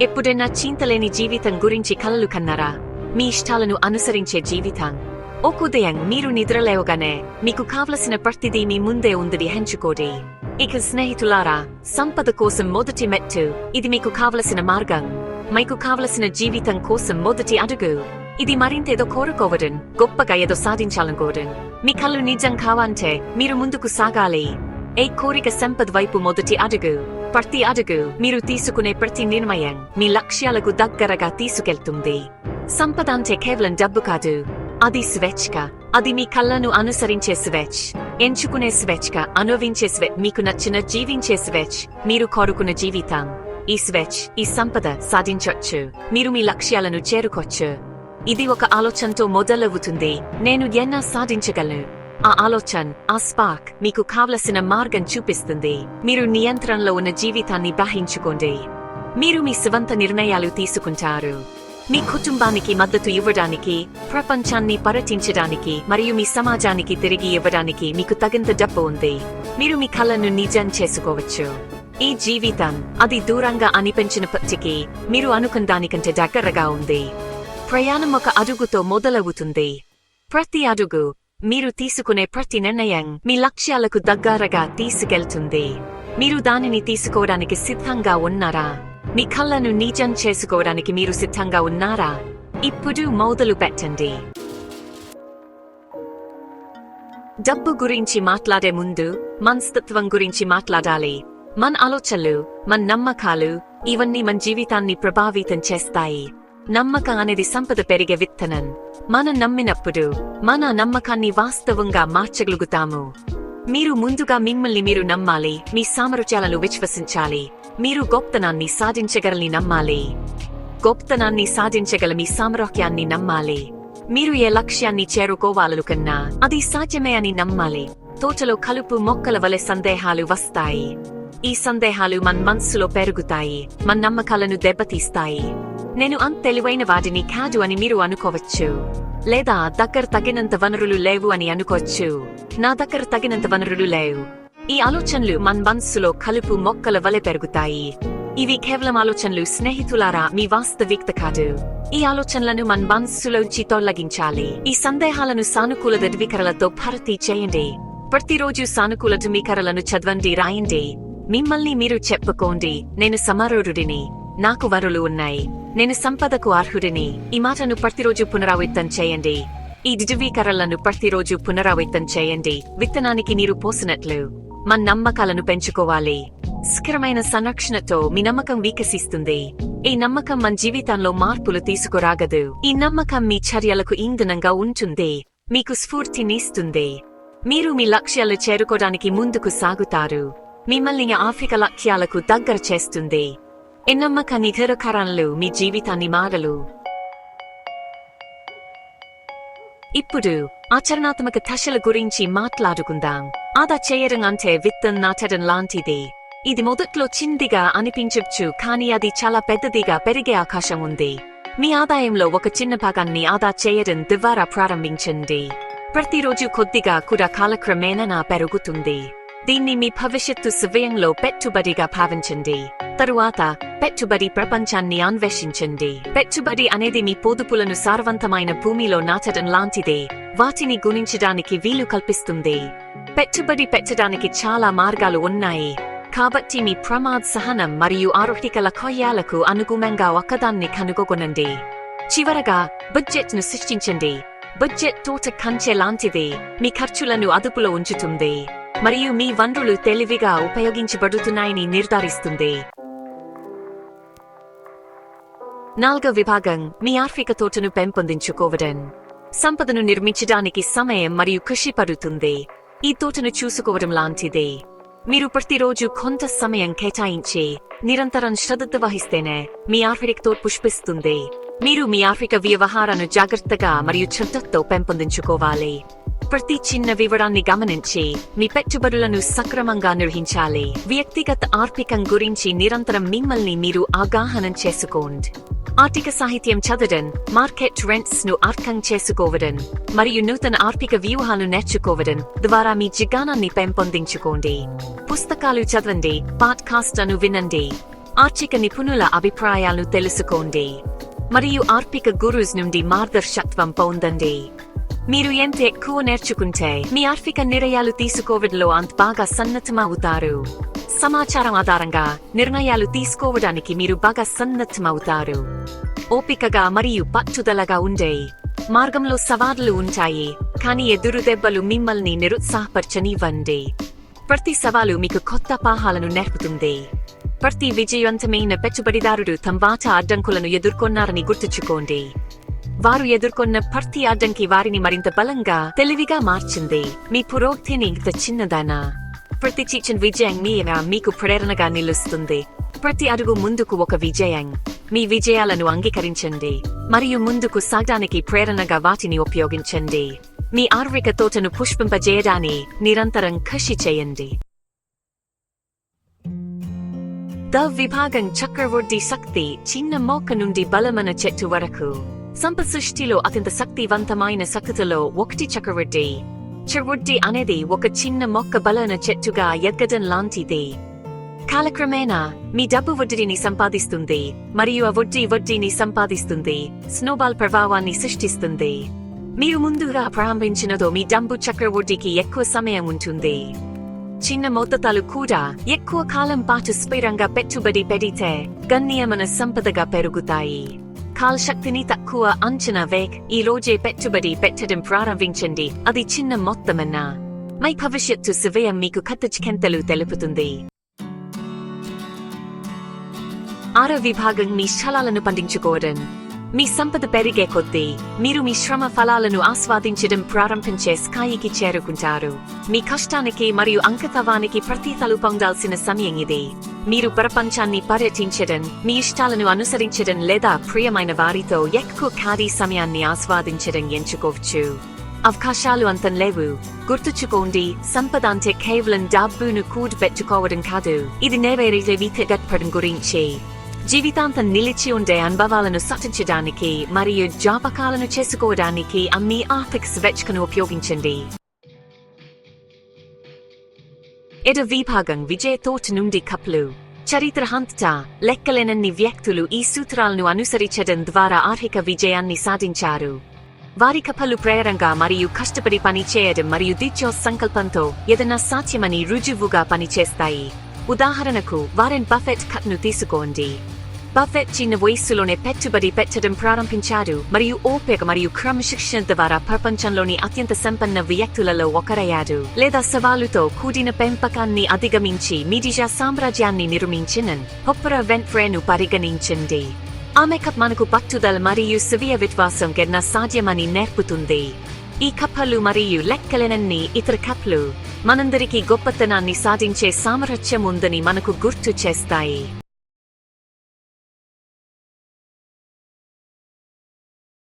ఎప్పుడైనా చింతలేని జీవితం గురించి కలలు కన్నారా? మీ ఇష్టాలను అనుసరించే జీవితం. ఒక ఉదయం మీరు నిద్రలేవగానే మీకు కావలసిన ప్రతిదీ మీ ముందే ఉందని హెంచుకోడి ఇక స్నేహితులారా సంపద కోసం మొదటి మెట్టు. ఇది మీకు కావలసిన మార్గం. మీకు కావలసిన జీవితం కోసం మొదటి అడుగు. ఇది మరింతేదో కోరుకోవడం గొప్పగా ఏదో సాధించాలనుకోవడం. మీ కళ్ళు నిజం కావంటే మీరు ముందుకు సాగాలి. ఏ కోరిక సంపద వైపు మొదటి అడుగు. ప్రతి అడుగు మీరు తీసుకునే ప్రతి నిర్ణయం మీ లక్ష్యాలకు దగ్గరగా తీసుకెళ్తుంది. సంపద అంటే కేవలం డబ్బు కాదు అది స్వేచ్ఛ. అది మీ కళ్ళను అనుసరించే స్వేచ్ ఎంచుకునే స్వేచ్ఛ అనుభవించే స్వేచ్ఛ మీకు నచ్చిన జీవించే స్వేచ్ మీరు కోరుకున్న జీవితం. ఈ స్వేచ్ ఈ సంపద సాధించొచ్చు మీరు మీ లక్ష్యాలను చేరుకోవచ్చు. ఇది ఒక ఆలోచనతో మొదలవుతుంది. నేను ఎన్నా సాధించగలను. ఆ ఆలోచన ఆ స్పార్క్ మీకు కావలసిన మార్గం చూపిస్తుంది. మీరు నియంత్రణలో ఉన్న జీవితాన్ని బాహించుకోండి మీరు మీ స్వంత నిర్ణయాలు తీసుకుంటారు. మీ కుటుంబానికి మద్దతు ఇవ్వడానికి ప్రపంచాన్ని పర్యటించడానికి మరియు మీ సమాజానికి తిరిగి ఇవ్వడానికి మీకు తగినంత డబ్బు ఉంది. మీరు మీ కళను నిజం చేసుకోవచ్చు. ఈ జీవితం అది దూరంగా అనిపించినప్పటికీ మీరు అనుకున్న దానికంటే దగ్గరగా ఉంది. ప్రయాణం ఒక అడుగుతో మొదలవుతుంది. ప్రతి అడుగు మీరు తీసుకునే ప్రతి నిర్ణయం మీ లక్ష్యాలకు దగ్గరగా తీసుకెళ్తుంది. మీరు దానిని తీసుకోవడానికి సిద్ధంగా ఉన్నారా? మీ కళ్ళను నిజం చేసుకోవడానికి మీరు సిద్ధంగా ఉన్నారా? ఇప్పుడు మొదలు పెట్టండి. డబ్బు గురించి మాట్లాడే ముందు మనస్తత్వం గురించి మాట్లాడాలి. మన ఆలోచనలు మన నమ్మకాలు ఇవన్నీ మన జీవితాన్ని ప్రభావితం చేస్తాయి. నమ్మకం అనేది సంపద పెరిగే విత్తనం. మనం నమ్మినప్పుడు మన నమ్మకాన్ని వాస్తవంగా మార్చగలుగుతాము. మీరు ముందుగా మిమ్మల్ని మీరు నమ్మాలి మీ సామర్థ్యాలను విశ్వసించాలి మీరు గొప్పతనాన్ని సాధించగలని నమ్మాలి. గొప్పతనాన్ని సాధించగల మీ సామర్థ్యాన్ని నమ్మాలి. మీరు ఏ లక్ష్యాన్ని చేరుకోవాలనుకన్నా అది సాధ్యమే అని నమ్మాలి. తోటలో కలుపు మొక్కల వలె సందేహాలు వస్తాయి. ఈ సందేహాలు మన మనస్సులో పెరుగుతాయి మన నమ్మకాలను దెబ్బతీస్తాయి. నేను అంత తెలివైన వాడిని కాదు అని మీరు అనుకోవచ్చు. లేదా దగ్గర తగినంత వనరులు లేవు అని అనుకోవచ్చు. నా దగ్గర తగినంత వనరులు లేవు. ఈ ఆలోచనలు మన మనస్సులో కలుపు మొక్కల వలె పెరుగుతాయి. ఇవి కేవలం ఆలోచనలు స్నేహితులారా మీ వాస్తవికత కాదు. ఈ ఆలోచనలను మన మనస్సులోంచి తొలగించాలి. ఈ సందేహాలను సానుకూల దడ్వికరలతో భర్తీ చేయండి. ప్రతిరోజు సానుకూల ధృవీకరణలను చదవండి రాయండి. మిమ్మల్ని మీరు చెప్పుకోండి. నేను సమారోరుడిని. నాకు వరులు ఉన్నాయి. నేను సంపదకు అర్హుడిని. ఈ మాటను ప్రతిరోజు పునరావృతం చేయండి. ఈ ధృవీకరణలను ప్రతిరోజు పునరావృతం చేయండి. విత్తనానికి నీరు పోసినట్లు. మన నమ్మకాలను పెంచుకోవాలి. స్థిరమైన సంరక్షణతో మీ నమ్మకం వికసిస్తుంది. ఈ నమ్మకం మన జీవితంలో మార్పులు తీసుకురాగదు. ఈ నమ్మకం మీ చర్యలకు ఇంధనంగా ఉంటుంది. మీకు స్ఫూర్తినిస్తుంది. మీరు మీ లక్ష్యాలు చేరుకోవడానికి ముందుకు సాగుతారు. మిమ్మల్ని ఆఫ్రిక లక్ష్యాలకు దగ్గర చేస్తుంది. ఎన్నమ్మక నమ్మకాన్ని నిధరకరణలు మీ జీవితాన్ని మారలు. ఇప్పుడు ఆచరణాత్మక దశల గురించి మాట్లాడుకుందాం. ఆదా చేయడం అంటే విత్తం నాటడం లాంటిది. ఇది మొదట్లో చిందిగా అనిపించవచ్చు కానీ అది చాలా పెద్దదిగా పెరిగే అవకాశం ఉంది. మీ ఆదాయంలో ఒక చిన్న భాగాన్ని ఆదా చేయడం ద్వారా ప్రారంభించండి. ప్రతిరోజు కొద్దిగా కూడా కాలక్రమేణా పెరుగుతుంది. దీన్ని మీ భవిష్యత్తు సవ్యంలో పెట్టుబడిగా భావించండి. తరువాత పెట్టుబడి ప్రపంచాన్ని అన్వేషించండి. పెట్టుబడి అనేది మీ పొదుపులను సారవంతమైన భూమిలో నాటడం లాంటిదే. వాటిని గుణించడానికి వీలు కల్పిస్తుంది. పెట్టుబడి పెట్టడానికి చాలా మార్గాలు ఉన్నాయి. కాబట్టి మీ ప్రమాద్ సహనం మరియు ఆరోగ్య లక్ష్యాలకు అనుగుణంగా ఒకదాన్ని కనుగొనండి. చివరగా బడ్జెట్ను సృష్టించండి. బడ్జెట్ తోట కంచె లాంటిది. మీ ఖర్చులను అదుపులో ఉంచుతుంది. మరియు మీ వనరులు తెలివిగా ఉపయోగించబడుతున్నాయని నిర్ధారిస్తుంది. నాలుగో విభాగం మీ ఆర్థిక తోటను పెంపొందించుకోవడం. సంపదను నిర్మించడానికి సమయం మరియు కృషి పడుతుంది. ఈ తోటను చూసుకోవడం లాంటిదే. మీరు ప్రతిరోజు కొంత సమయం కేటాయించి నిరంతరం శ్రద్ధ వహిస్తేనే మీ ఆర్థిక పుష్పిస్తుంది. మీరు మీ ఆర్థిక వ్యవహారాన్ని జాగ్రత్తగా మరియు శ్రద్ధతో పెంపొందించుకోవాలి. ప్రతి చిన్న వివరాన్ని గమనించి మీ పెట్టుబడులను సక్రమంగా నిర్వహించాలి. వ్యక్తిగత ఆర్థికం గురించి నిరంతరం మిమ్మల్ని మీరు అవగాహన చేసుకోండి. ఆర్థిక సాహిత్యం చదవడం మార్కెట్ ట్రెండ్స్ను అర్థం చేసుకోవడం మరియు నూతన ఆర్థిక వ్యూహాలను నేర్చుకోవడం ద్వారా మీ జిగానాన్ని పెంపొందించుకోండి. పుస్తకాలు చదవండి పాడ్కాస్ట్లను వినండి. ఆర్థిక నిపుణుల అభిప్రాయాలను తెలుసుకోండి. మరియు ఆర్థిక గురుస్ నుండి మార్గదర్శకత్వం పొందండి. మీరు ఎంత ఎక్కువ నేర్చుకుంటే మీ ఆర్థిక నిర్ణయాలు తీసుకోవడంలో అంత బాగా సన్నద్ధమవుతారు. సమాచారం ఆధారంగా నిర్ణయాలు తీసుకోవడానికి మీరు బాగా సన్నద్ధమవుతారు. ఓపికగా మరియు పట్టుదలగా ఉండే మార్గంలో సవాళ్ళు ఉంటాయి కానీ ఎదురు దెబ్బలు మిమ్మల్ని నిరుత్సాహపరచనివ్వండి. ప్రతి సవాలు మీకు కొత్త పాహాలను నేర్పుతుంది. ప్రతి విజయవంతమైన పెట్టుబడిదారుడు తమ వాచ అడ్డంకులను ఎదుర్కొన్నారని గుర్తుంచుకోండి. వారు ఎదుర్కొన్న ప్రతి అడ్డంకి వారిని మరింత బలంగా తెలివిగా మార్చింది. మీ పురోగతిని ఇంత చిన్నదానా? ప్రతి చిన్న విజయం మీరా మీకు ప్రేరణగా నిలుస్తుంది. ప్రతి అడుగు ముందుకు ఒక విజయం. మీ విజయాలను అంగీకరించండి. మరియు ముందుకు సాగడానికి ప్రేరణగా వాటిని ఉపయోగించండి. మీ ఆర్విక తోటను పుష్పింపజేయడాన్ని నిరంతరం కృషి చేయండి. ద విభాగం చక్రవర్తి శక్తి చిన్న మొక్క నుండి బలమైన చెట్టు వరకు. సంప సృష్టిలో అత్యంత శక్తివంతమైన శక్తులలో ఒకటి చక్రవర్తి చక్రవర్తి అనేది ఒక చిన్న మొక్క బలన చెట్టుగా ఎదగడం లాంటిది. కాలక్రమేణా మీ డబ్బు వడ్డీని సంపాదిస్తుంది మరియు ఆ వడ్డీ వడ్డీని సంపాదిస్తుంది స్నోబాల్ ప్రభావాన్ని సృష్టిస్తుంది. మీరు ముందుగా ప్రారంభించినదో మీ డబ్బు చక్రవర్తికి ఎక్కువ సమయం ఉంటుంది. చిన్న మొత్తతాలు కూడా ఎక్కువ కాలం పాటు స్థిరంగా పెట్టుబడి పెడితే గణ్యమైన సంపదగా పెరుగుతాయి. కాల్ శక్తిని తక్కువ అంచనా వేక్ ఈ రోజే పెట్టుబడి పెట్టడం ప్రారంభించండి. అది చిన్న మొత్తమన్నా. మై భవిష్యత్తు సమయం మీకు కథచికెంతలు తెలుపుతుంది. ఆరో విభాగం మీ స్థలాలను పండించుకోవడం. మీ సంపద పెరిగే కొద్దీ మీరు మీ శ్రమ ఫలాలను ఆస్వాదించడం ప్రారంభించే స్థాయికి చేరుకుంటారు. మీ కష్టానికి మరియు అంకితవానికి ప్రతీతలు పొందాల్సిన సమయం ఇది. మీరు ప్రపంచాన్ని పర్యటించడం మీ ఇష్టాలను అనుసరించడం లేదా ప్రియమైన వారితో ఎక్కువ ఖాళీ సమయాన్ని ఆస్వాదించడం ఎంచుకోవచ్చు. అవకాశాలు అంతం లేవు. గుర్తుంచుకోండి సంపద అంటే కేవలం డబ్బును కూడబెట్టుకోవడం కాదు ఇది నెరవేరే వీతగట్పడం గురించి. జీవితాంతం నిలిచి ఉండే అనుభవాలను సృష్టించడానికి మరియు జ్ఞాపకాలను చేసుకోవడానికి అన్ని ఆర్థిక స్వేచ్ఛను ఉపయోగించండి. ఎడ విభాగం విజయ నుండి కప్లు. చరిత్ర లెక్కలేనన్ని వ్యక్తులు ఈ సూత్రాలను అనుసరించడం ద్వారా ఆర్థిక విజయాన్ని సాధించారు. వారి కపలు ప్రేరంగా మరియు కష్టపడి పని చేయడం మరియు దిత్యో సంకల్పంతో ఏదైనా సాధ్యమని రుజువుగా పనిచేస్తాయి. ఉదాహరణకు వారెన్ బఫెట్ కట్ను తీసుకోండి. బఫెట్ చిన్న వయస్సులోనే పెట్టుబడి పెట్టడం ప్రారంభించాడు మరియు ఓపిక మరియు క్రమశిక్షణ ద్వారా ప్రపంచంలోని అత్యంత సంపన్న వ్యక్తులలో ఒకరయ్యాడు లేదా సవాలుతో కూడిన పెంపకాన్ని అధిగమించి మిడిజా సామ్రాజ్యాన్ని నిర్మించిన హొప్పర వెంట్రేను పరిగణించండి. ఆమె కప్ మనకు పట్టుదల మరియు స్వీయ విశ్వాసం కెన్న సాధ్యమని నేర్పుతుంది. ఈ కప్పలు మరియు లెక్కలెనన్ని ఇతర కప్లు మనందరికీ గొప్పతనాన్ని సాధించే సామర్థ్యం ఉందని మనకు గుర్తు చేస్తాయి.